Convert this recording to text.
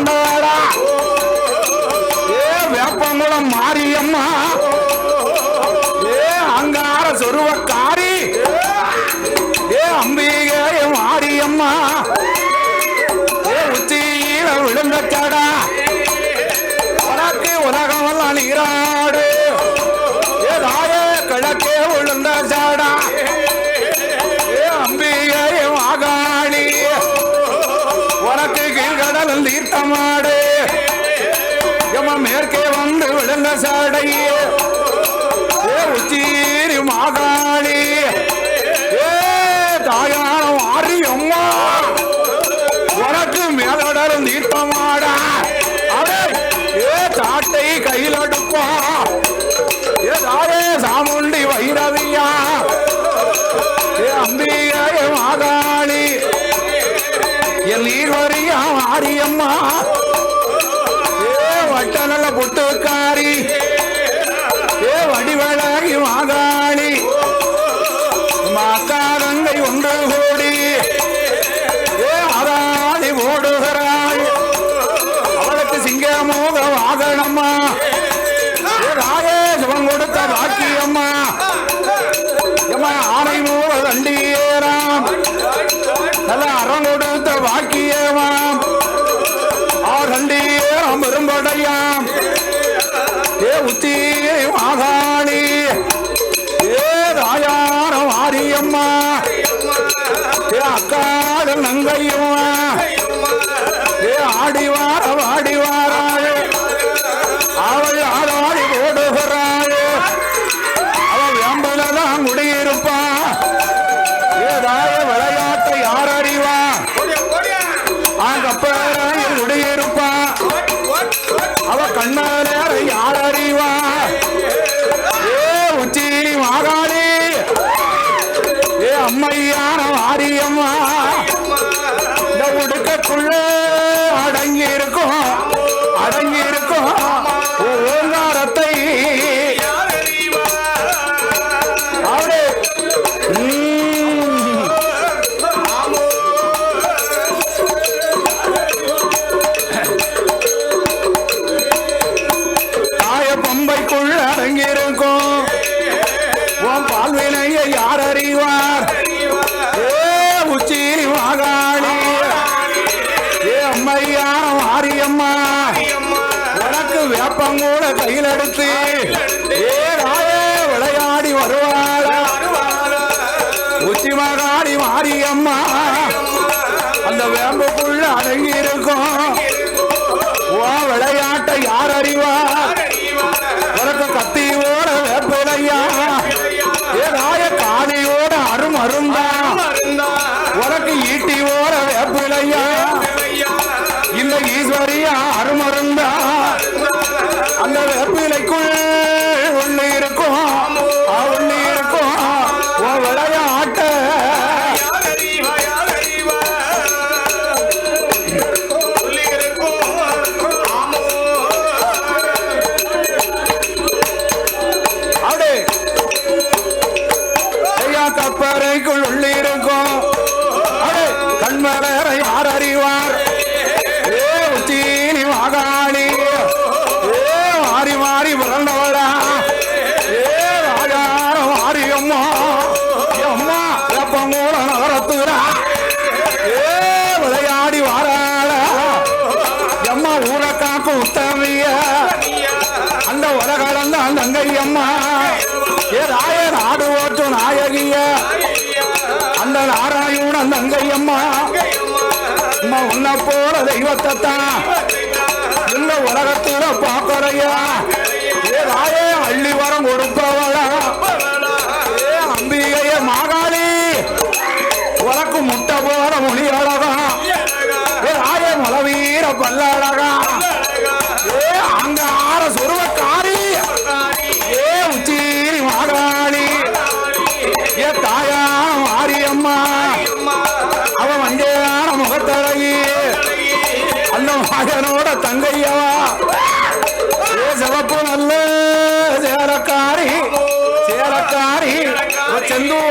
ஆண்டவாடா ஏ வேப்பங்குளம் மாரியம்மா. ஏ அங்கார சொருவக்காரி. கீழ்கடல் தீர்த்தமாடு. எம மேற்கே வந்து விழுந்த சாடை. ஏ உச்சீரி மாகாணி. ஏ தாயான மாறி அம்மா. உனக்கு மேலடரும் தீர்த்தமாடா. அடே ஏ தாட்டை கையில் அடுப்பா. ஏ தாயே சாமுண்டி வைரவியா. ஏ அம்பிகை மாகாளி என் நீர்வரியா மாரியம்மா. ஏ வட்ட புட்டுக்காரி ஏ வடிவழகி மாகாளி. மாக்காரங்கை ஒன்று கூடி. ஏ அதாதி ஓடுகிறாள். அவளுக்கு சிங்கமோக வாகனம்மா. ஏ கொடுத்த பாக்கியம்மா எம்மா ஆனை அம்மா. ஏ அக்காடு நங்கையும் ஏ ஆடிவார வாடி பம்பைக்குள் உன் பால்வினையை யார் அறிவார்? ஏ உச்சிரி மாகாளி ஏ அம்மையா மாரியம்மா. உனக்கு வேப்பங்கூட கையில் எடுத்து ஏ ராயே விளையாடி வருவாளா உச்சி மகாடி மாரியம்மா. அந்த வேம்புக்குள்ள அடங்கி இருக்கும் ஓ விளையாட்டை யார் அறிவார்? உனக்கு கத்தி அருந்தா கப்பறைக்குள் உள்ளிருக்கும். கண்மலரை கண்மலர யார் அறிவார் ஏ உச்சீனி மாகாளி ஏ மாறி மாறி பிறந்தவரா. ஏ ராஜார மாறி அம்மா. ஏ அம்மா வேப்பங்கூட நகரத்துறா ஏ விளையாடி வாராள. எம்மா ஊரை காக்கும் உத்தமிய. அந்த உலகளந்த அந்த அங்கையம்மா ஏ ராய நாடு ஓட்டும் நாயகிய. நாராயண நங்கையம்மா. அம்மா அம்மா உன்னை போல தெய்வத்தை தான் இந்த உலகத்துல பாக்கறையா? ஏ அள்ளி வரம் கொடுப்பவா. மகனோட தங்கையவா ஏ சிவப்பு நல்ல சேரக்காரி சேரக்காரி செந்தூர்